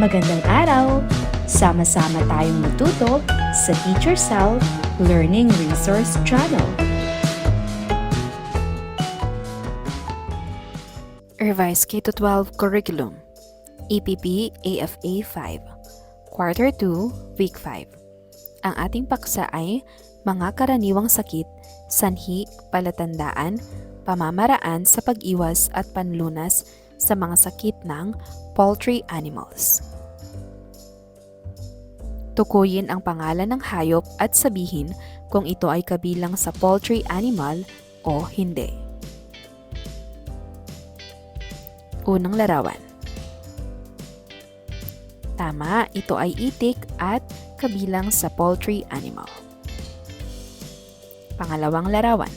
Magandang araw! Sama-sama tayong matuto sa Teacher Sal Learning Resource Channel. Revised K-12 Curriculum EPP AFA 5 Quarter 2, Week 5 Ang ating paksa ay mga karaniwang sakit, sanhi, palatandaan, pamamaraan sa pag-iwas at panlunas sa mga sakit ng poultry animals. Tukuyin ang pangalan ng hayop at sabihin kung ito ay kabilang sa poultry animal o hindi. Unang larawan. Tama, ito ay itik at kabilang sa poultry animal. Pangalawang larawan.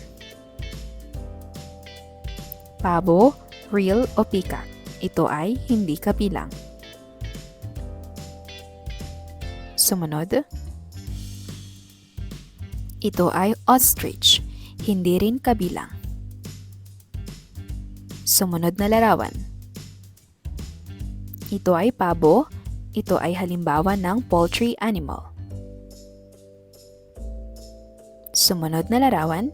Pabo, real o peacock. Ito ay hindi kabilang. Sumunod. Ito ay ostrich, hindi rin kabilang. Sumunod na larawan. Ito ay pabo, ito ay halimbawa ng poultry animal. Sumunod na larawan.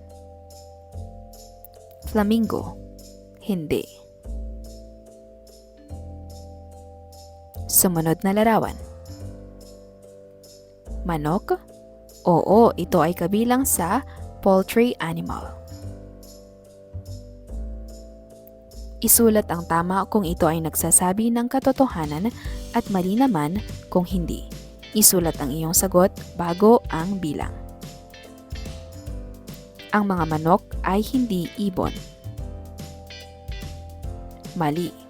Flamingo, hindi. Sumunod na larawan. Manok? Oo, ito ay kabilang sa poultry animal. Isulat ang tama kung ito ay nagsasabi ng katotohanan at mali naman kung hindi. Isulat ang iyong sagot bago ang bilang. Ang mga manok ay hindi ibon. Mali.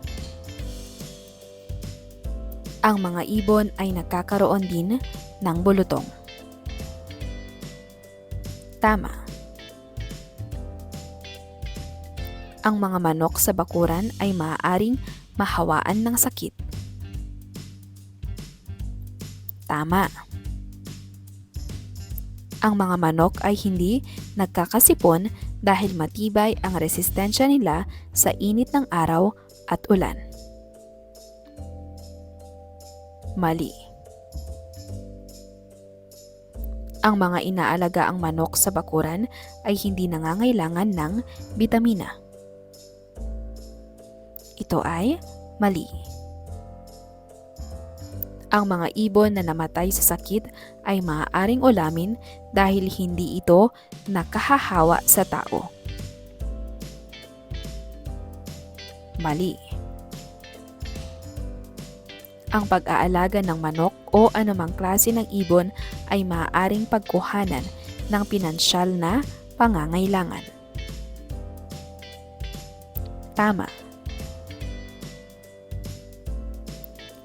Ang mga ibon ay nagkakaroon din ng bulutong. Tama. Ang mga manok sa bakuran ay maaaring mahawaan ng sakit. Tama. Ang mga manok ay hindi nagkakasipon dahil matibay ang resistensya nila sa init ng araw at ulan. Mali. Ang mga inaalaga ang manok sa bakuran ay hindi nangangailangan ng bitamina. Ito ay mali. Ang mga ibon na namatay sa sakit ay maaaring ulamin dahil hindi ito nakahahawa sa tao. Mali. Ang pag-aalaga ng manok o anumang klase ng ibon ay maaaring pagkuhanan ng pinansyal na pangangailangan. Tama.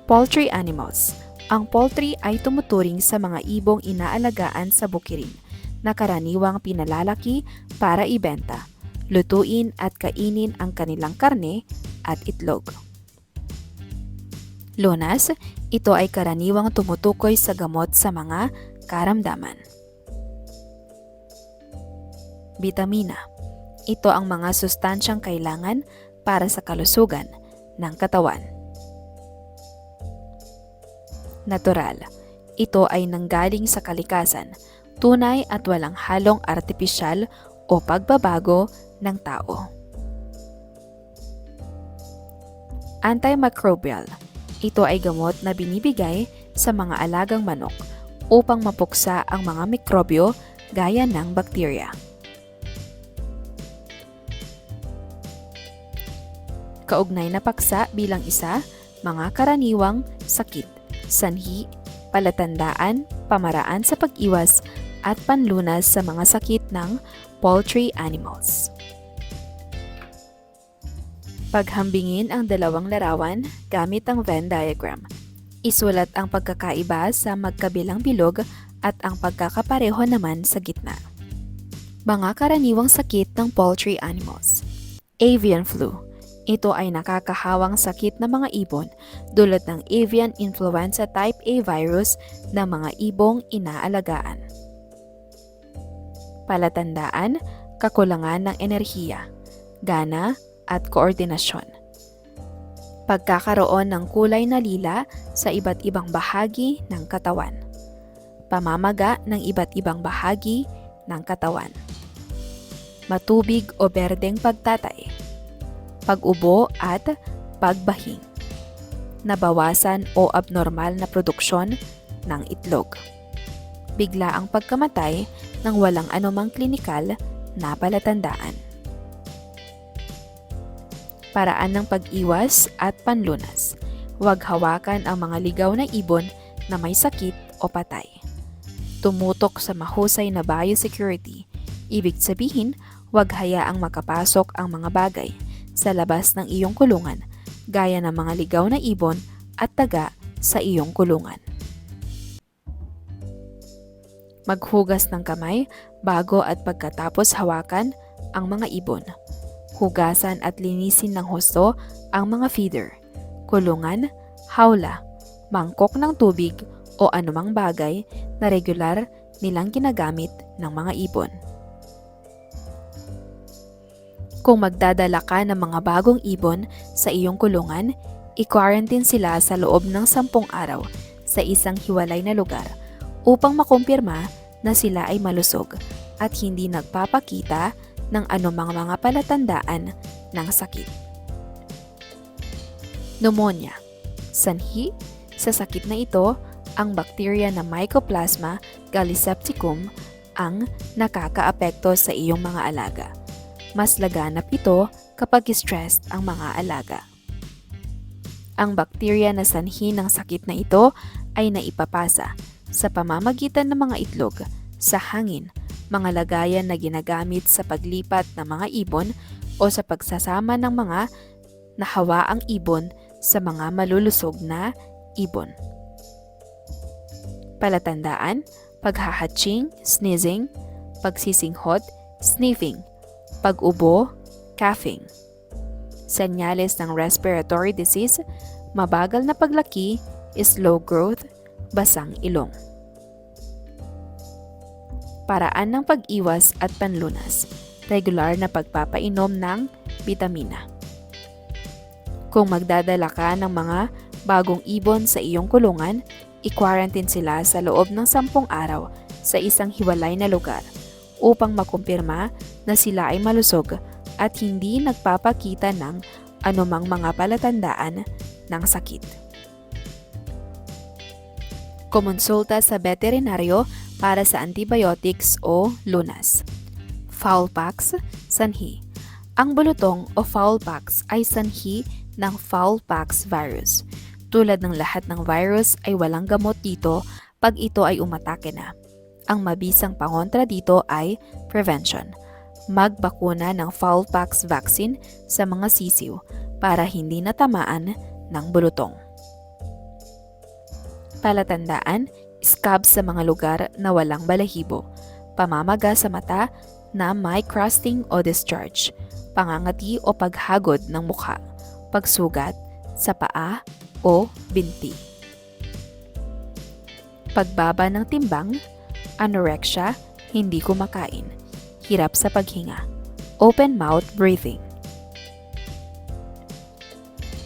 Poultry animals. Ang poultry ay tumuturing sa mga ibong inaalagaan sa bukirin na karaniwang pinalalaki para ibenta, lutuin at kainin ang kanilang karne at itlog. Lunas, ito ay karaniwang tumutukoy sa gamot sa mga karamdaman. Bitamina. Ito ang mga sustansyang kailangan para sa kalusugan ng katawan. Natural. Ito ay nanggaling sa kalikasan, tunay at walang halong artipisyal o pagbabago ng tao. Antimicrobial. Ito ay gamot na binibigay sa mga alagang manok upang mapuksa ang mga mikrobyo gaya ng bakterya. Kaugnay na paksa bilang isa, mga karaniwang sakit, sanhi, palatandaan, pamaraan sa pag-iwas at panlunas sa mga sakit ng poultry animals. Paghambingin ang dalawang larawan gamit ang Venn diagram. Isulat ang pagkakaiba sa magkabilang bilog at ang pagkakapareho naman sa gitna. Mga karaniwang sakit ng poultry animals. Avian flu. Ito ay nakakahawang sakit ng mga ibon dulot ng avian influenza type A virus ng mga ibong inaalagaan. Palatandaan, kakulangan ng enerhiya, gana at koordinasyon. Pagkakaroon ng kulay na lila sa iba't ibang bahagi ng katawan. Pamamaga ng iba't ibang bahagi ng katawan. Matubig o berdeng pagtatay. Pag-ubo at pagbahing. Nabawasan o abnormal na produksyon ng itlog. Bigla ang pagkamatay ng walang anumang klinikal na palatandaan. Paraan ng pag-iwas at panlunas. Huwag hawakan ang mga ligaw na ibon na may sakit o patay. Tumutok sa mahusay na biosecurity. Ibig sabihin, huwag hayaang makapasok ang mga bagay sa labas ng iyong kulungan gaya ng mga ligaw na ibon at taga sa iyong kulungan. Maghugas ng kamay bago at pagkatapos hawakan ang mga ibon. Hugasan at linisin ng husto ang mga feeder, kulungan, hawla, mangkok ng tubig o anumang bagay na regular nilang ginagamit ng mga ibon. Kung magdadala ka ng mga bagong ibon sa iyong kulungan, i-quarantine sila sa loob ng sampung araw sa isang hiwalay na lugar upang makumpirma na sila ay malusog at hindi nagpapakita ng anumang mga palatandaan ng sakit. Pneumonia. Sanhi, sa sakit na ito, ang bakterya na Mycoplasma gallisepticum ang nakakaapekto sa iyong mga alaga. Mas laganap ito kapag stressed ang mga alaga. Ang bakterya na sanhi ng sakit na ito ay naipapasa sa pamamagitan ng mga itlog, sa hangin, mga lagayan na ginagamit sa paglipat ng mga ibon o sa pagsasama ng mga nahawaang ibon sa mga malulusog na ibon. Palatandaan, paghahatching, sneezing, pagsisinghot, sniffing, pag-ubo, coughing. Senyales ng respiratory disease, mabagal na paglaki, slow growth, basang ilong. Paraan ng pag-iwas at panlunas. Regular na pagpapainom ng vitamina. Kung magdadala ka ng mga bagong ibon sa iyong kulungan, i-quarantine sila sa loob ng sampung araw sa isang hiwalay na lugar upang makumpirma na sila ay malusog at hindi nagpapakita ng anumang mga palatandaan ng sakit. Kumonsulta sa veterinaryo para sa antibiotics o lunas. Foulpox, sanhi. Ang bulutong o foulpox ay sanhi ng foulpox virus. Tulad ng lahat ng virus ay walang gamot dito pag ito ay umatake na. Ang mabisang pangontra dito ay prevention. Magbakuna ng foulpox vaccine sa mga sisiw para hindi natamaan ng bulutong. Palatandaan, scabs sa mga lugar na walang balahibo, pamamaga sa mata na may crusting o discharge, pangangati o paghagod ng mukha, pagsugat sa paa o binti. Pagbaba ng timbang, anorexia, hindi kumakain, hirap sa paghinga, open mouth breathing.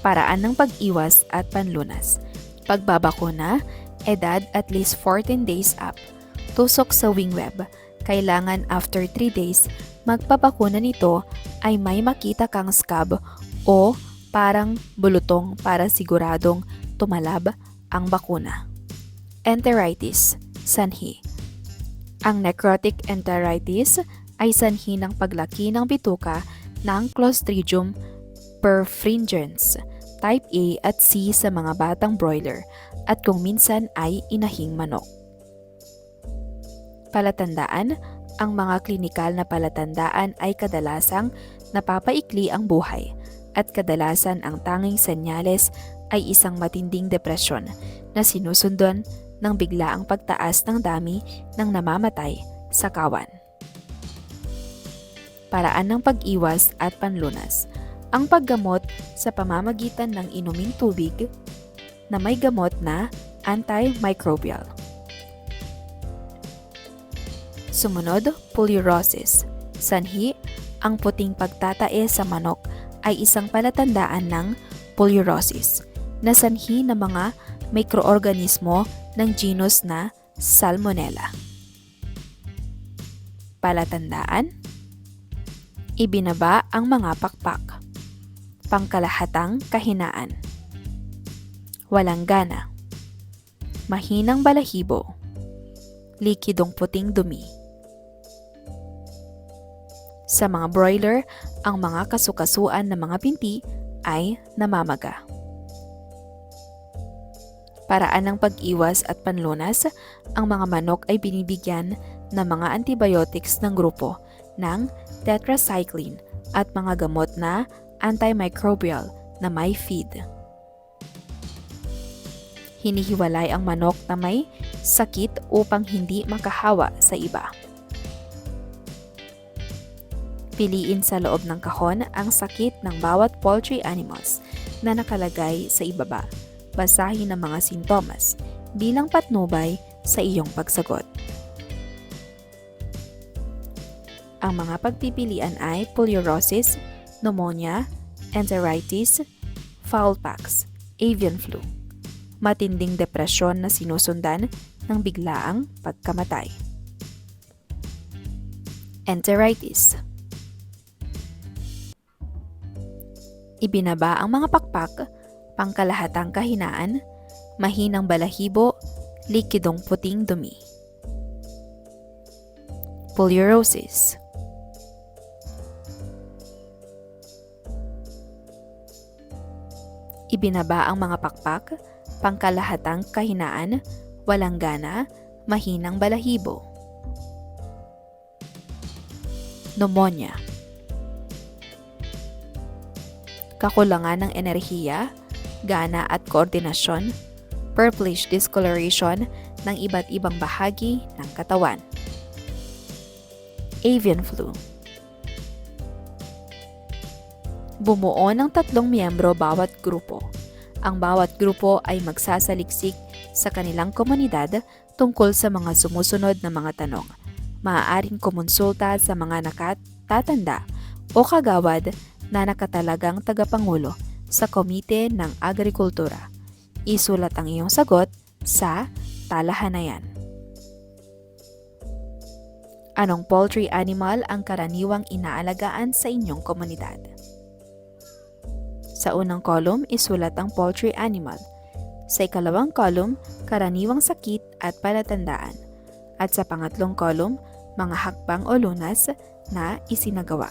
Paraan ng pag-iwas at panlunas. Pagbabakuna, edad at least 14 days up. Tusok sa wing web. Kailangan after 3 days, magpabakuna nito ay may makita kang scab o parang bulutong para siguradong tumalab ang bakuna. Enteritis, sanhi. Ang necrotic enteritis ay sanhi ng paglaki ng bituka ng Clostridium perfringens type A at C sa mga batang broiler at kung minsan ay inahing manok. Palatandaan, ang mga klinikal na palatandaan ay kadalasang napapaikli ang buhay at kadalasan ang tanging senyales ay isang matinding depresyon na sinusundan ng biglaang pagtaas ng dami ng namamatay sa kawan. Paraan ng pag-iwas at panlunas ang paggamot sa pamamagitan ng inuming tubig na may gamot na antimicrobial. Sumunod, polyrosis. Sanhi, ang puting pagtatae sa manok ay isang palatandaan ng Polyrosis na sanhi ng mga mikroorganismo ng genus na Salmonella. Palatandaan, ibinaba ang mga pakpak. Pangkalahatang kahinaan. Walang gana. Mahinang balahibo. Likidong puting dumi. Sa mga broiler, ang mga kasukasuan ng mga pinti ay namamaga. Paraan ng pag-iwas at panlunas, ang mga manok ay binibigyan ng mga antibiotics ng grupo ng tetracycline at mga gamot na antimicrobial na may feed. Hinihiwalay ang manok na may sakit upang hindi makahawa sa iba. Piliin sa loob ng kahon ang sakit ng bawat poultry animals na nakalagay sa ibaba. Basahin ang mga sintomas bilang patnubay sa iyong pagsagot. Ang mga pagpipilian ay polyorosis, pneumonia, enteritis, foul pox, avian flu, matinding depresyon na sinusundan ng biglaang pagkamatay. Enteritis Ibinaba ang mga pakpak, pangkalahatang kahinaan, mahinang balahibo, likidong puting dumi. Polyorosis Ibinaba ang mga pakpak, pangkalahatang kahinaan, walang gana, mahinang balahibo. Pneumonia Kakulangan ng enerhiya, gana at koordinasyon, purplish discoloration ng iba't ibang bahagi ng katawan. Avian flu Bumuo ng tatlong miyembro bawat grupo. Ang bawat grupo ay magsasaliksik sa kanilang komunidad tungkol sa mga sumusunod na mga tanong. Maaaring kumonsulta sa mga nakatatanda o kagawad na nakatalagang tagapangulo sa Komite ng Agrikultura. Isulat ang iyong sagot sa talahanayan. Anong poultry animal ang karaniwang inaalagaan sa inyong komunidad? Sa unang column, isulat ang poultry animal. Sa ikalawang column, karaniwang sakit at palatandaan. At sa pangatlong column, mga hakbang o lunas na isinagawa.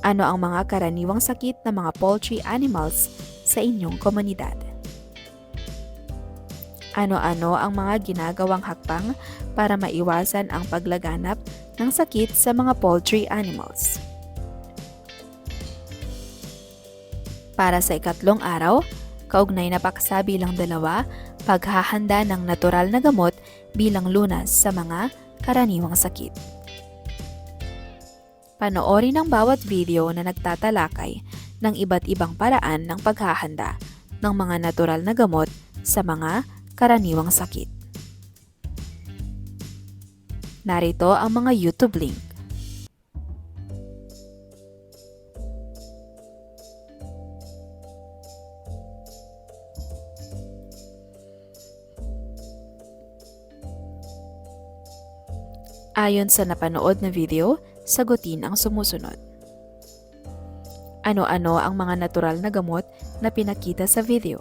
Ano ang mga karaniwang sakit ng mga poultry animals sa inyong komunidad? Ano-ano ang mga ginagawang hakbang para maiwasan ang paglaganap ng sakit sa mga poultry animals? Para sa ikatlong araw, kaugnay na paksa bilang dalawa, paghahanda ng natural na gamot bilang lunas sa mga karaniwang sakit. Panoorin ang bawat video na nagtatalakay ng iba't ibang paraan ng paghahanda ng mga natural na gamot sa mga karaniwang sakit. Narito ang mga YouTube link. Ayon sa napanood na video, sagutin ang sumusunod. Ano-ano ang mga natural na gamot na pinakita sa video?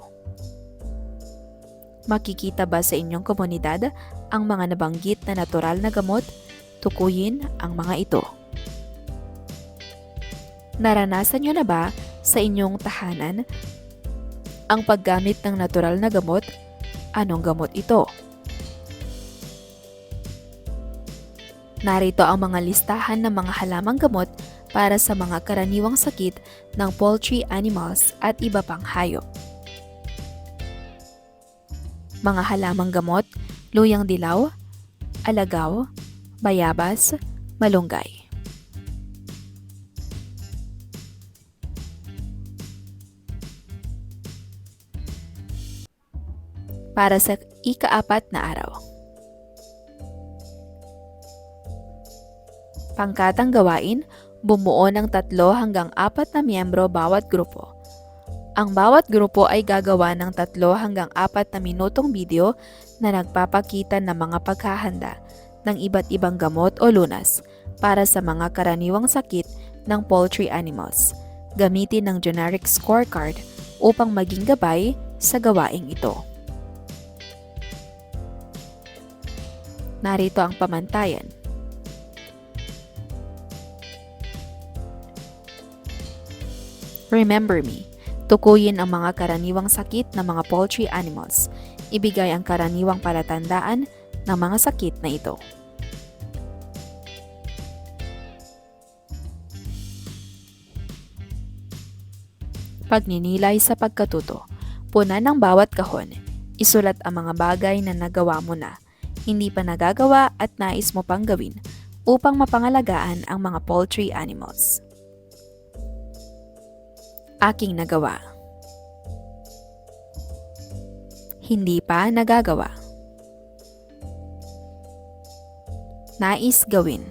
Makikita ba sa inyong komunidad ang mga nabanggit na natural na gamot? Tukuyin ang mga ito. Naranasan nyo na ba sa inyong tahanan ang paggamit ng natural na gamot? Anong gamot ito? Narito ang mga listahan ng mga halamang gamot para sa mga karaniwang sakit ng poultry animals at iba pang hayop. Mga halamang gamot, luyang dilaw, alagaw, bayabas, malunggay. Para sa ikaapat na araw. Pangkatang gawain Bumuo ng tatlo hanggang apat na miyembro bawat grupo. Ang bawat grupo ay gagawa ng tatlo hanggang apat na minutong video na nagpapakita ng mga paghahanda ng iba't ibang gamot o lunas para sa mga karaniwang sakit ng poultry animals. Gamitin ng generic scorecard upang maging gabay sa gawaing ito. Narito ang pamantayan. Remember me. Tukuyin ang mga karaniwang sakit ng mga poultry animals. Ibigay ang karaniwang palatandaan ng mga sakit na ito. Pagninilay sa pagkatuto. Punan ng bawat kahon. Isulat ang mga bagay na nagawa mo na, hindi pa nagagawa at nais mo pang gawin upang mapangalagaan ang mga poultry animals. Aking nagawa. Hindi pa nagagawa. Nais gawin.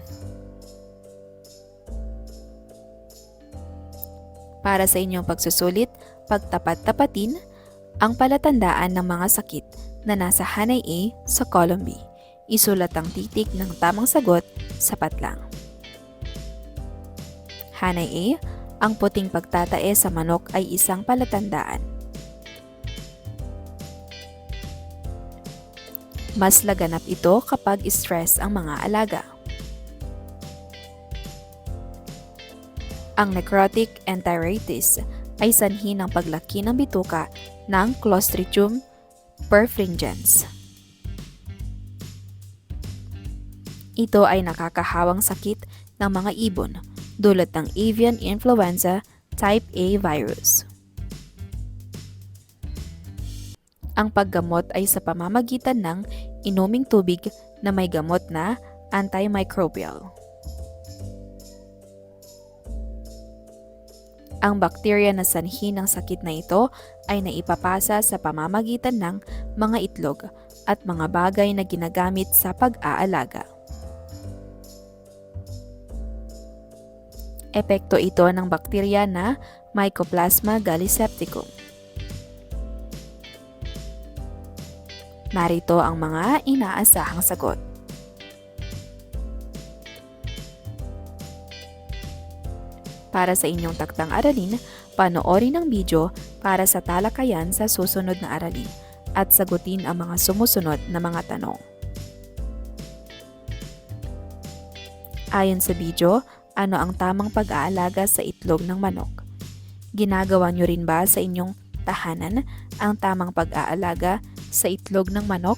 Para sa inyong pagsusulit, pagtapat-tapatin ang palatandaan ng mga sakit na nasa hanay A sa column B. Isulat ang titik ng tamang sagot, sapat lang. Hanay A, ang puting pagtatae sa manok ay isang palatandaan. Mas laganap ito kapag stress ang mga alaga. Ang necrotic enteritis ay sanhi ng paglaki ng bituka ng Clostridium perfringens. Ito ay nakakahawang sakit ng mga ibon dulot ng avian influenza type A virus. Ang paggamot ay sa pamamagitan ng inuming tubig na may gamot na antimicrobial. Ang bakterya na sanhi ng sakit na ito ay naipapasa sa pamamagitan ng mga itlog at mga bagay na ginagamit sa pag-aalaga. Epekto ito ng bakterya na Mycoplasma gallisepticum. Narito ang mga inaasahang sagot. Para sa inyong taktang aralin, panoorin ang video para sa talakayan sa susunod na aralin at sagutin ang mga sumusunod na mga tanong. Ayon sa video, ano ang tamang pag-aalaga sa itlog ng manok? Ginagawa nyo rin ba sa inyong tahanan ang tamang pag-aalaga sa itlog ng manok?